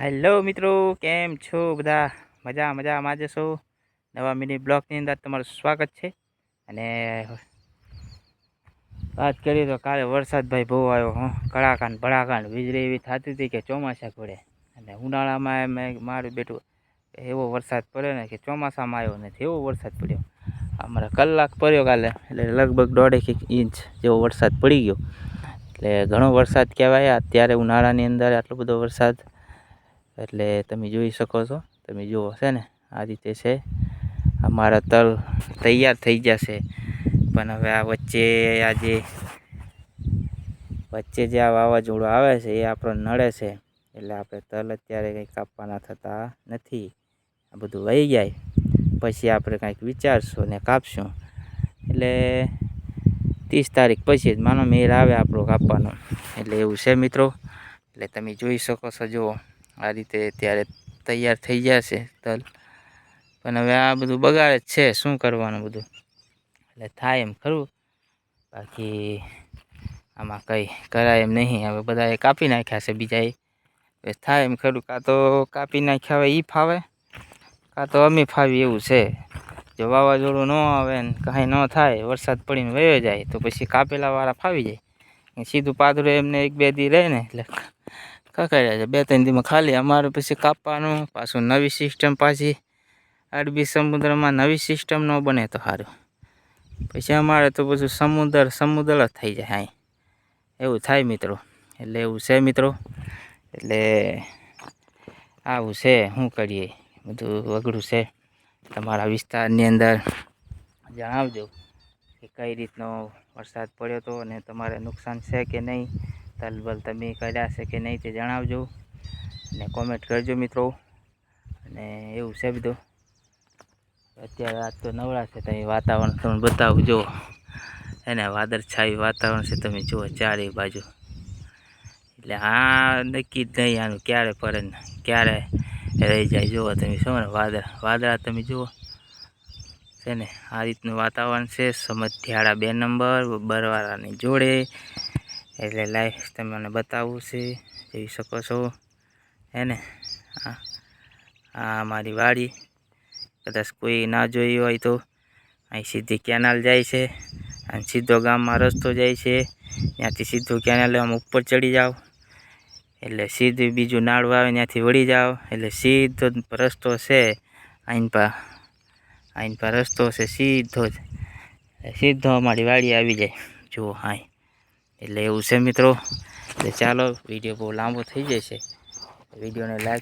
Hello મિત્રો, કેમ છો બધા? મજા મજામાં. જશો નવા મિની બ્લોગની અંદર તમારું સ્વાગત છે. અને વાત કરીએ તો કાલે વરસાદ ભાઈ બહુ આવ્યો, હં. કડાકાન, ભડાકાન, વીજળી એવી થતી હતી કે ચોમાસા પડે. અને ઉનાળામાં મેં મારું બેઠું એવો વરસાદ પડ્યો ને કે ચોમાસામાં આવ્યો નથી એવો વરસાદ પડ્યો. અમારે કલાક પડ્યો કાલે, એટલે લગભગ દોઢેક ઇંચ જેવો વરસાદ પડી ગયો. એટલે ઘણો વરસાદ કહેવાય. અત્યારે ઉનાળાની અંદર આટલો બધો વરસાદ એટલે તમે જોઈ શકો છો, તમે જુઓ, છે ને? આ રીતે છે. અમારા તલ તૈયાર થઈ જશે. પણ હવે આ વચ્ચે આ જે વચ્ચે જે આ વાવાઝોડું આવે છે, એ આપણો નડે છે. એટલે આપણે તલ અત્યારે કંઈ કાપવાના થતા નથી. આ બધું વહી જાય. પછી આપણે કંઈક વિચારશું ને કાપશું. એટલે ત્રીસ તારીખ પછી જ માનો મેળ આવે આપણો કાપવાનો. એટલે એવું છે મિત્રો. એટલે તમે જોઈ શકો છો, જુઓ. આ રીતે ત્યારે તૈયાર થઈ જશે તલ. પણ હવે આ બધું બગાડે જ છે, શું કરવાનું બધું? એટલે થાય એમ ખરું. બાકી આમાં કંઈ કરાય એમ નહીં. હવે બધાએ કાપી નાખ્યા છે બીજાએ. હવે થાય એમ ખરું. કાં તો કાપી નાખ્યા હોય એ ફાવે, કાં તો અમે ફાવી એવું છે. જો વાવાઝોડું ન આવે ને કાંઈ ન થાય, વરસાદ પડીને વયો જાય, તો પછી કાપેલા વાળા ફાવી જાય. સીધું પાથરું એમને એક બે દી રહે ને એટલે કકાડ્યા છે? બે ત્રણ દીમાં ખાલી અમારે પછી કાપવાનું, પાછું નવી સિસ્ટમ પાછી, અરબી સમુદ્રમાં નવી સિસ્ટમ ન બને તો સારું પછી અમારે તો બધું સમુદ્ર સમુદ્ર જ થઈ જાય અહીં. એવું થાય મિત્રો. એટલે એવું છે મિત્રો. એટલે આવું છે, શું કરીએ? બધું અઘરું છે. તમારા વિસ્તારની અંદર જણાવજો કે કઈ રીતનો વરસાદ પડ્યો હતો અને તમારે નુકસાન છે કે નહીં? તલબલ તમે કર્યા છે કે નહીં તે જણાવજો અને કોમેન્ટ કરજો મિત્રો. અને એવું છે બધું. અત્યારે આજ તો નવરા છે તમે વાતાવરણ તમને બતાવું જુઓ એને વાદળછાયું વાતાવરણ છે તમે જુઓ ચારે બાજુ. એટલે આ નક્કી જ નહીં આનું ક્યારે પડે ને ક્યારે રહી જાય. જુઓ તમે શું ને વાદળ, વાદળા તમે જુઓ. છે ને, આ રીતનું વાતાવરણ છે. સમધિયાળા બે નંબર બરવાળાની જોડે. એટલે લાઈફ તમને બતાવવું છે, જોઈ શકો છો. હે ને? આ મારી વાડી. કદાચ કોઈ ના જોઈ હોય તો અહીં સીધી કેનાલ જાય છે અને સીધો ગામમાં રસ્તો જાય છે. ત્યાંથી સીધું કેનાલ આમ ઉપર ચડી જાઓ. એટલે સીધું બીજું નાળું આવે, ત્યાંથી વળી જાઓ. એટલે સીધો રસ્તો છે આઈન પા આઈન પા રસ્તો છે સીધો જ. સીધો અમારી વાડી આવી જાય. જુઓ હાઈ એટલે એવું છે મિત્રો. એટલે ચાલો વીડિયો બહુ લાંબો થઈ જશે. વિડીયોને લાઈક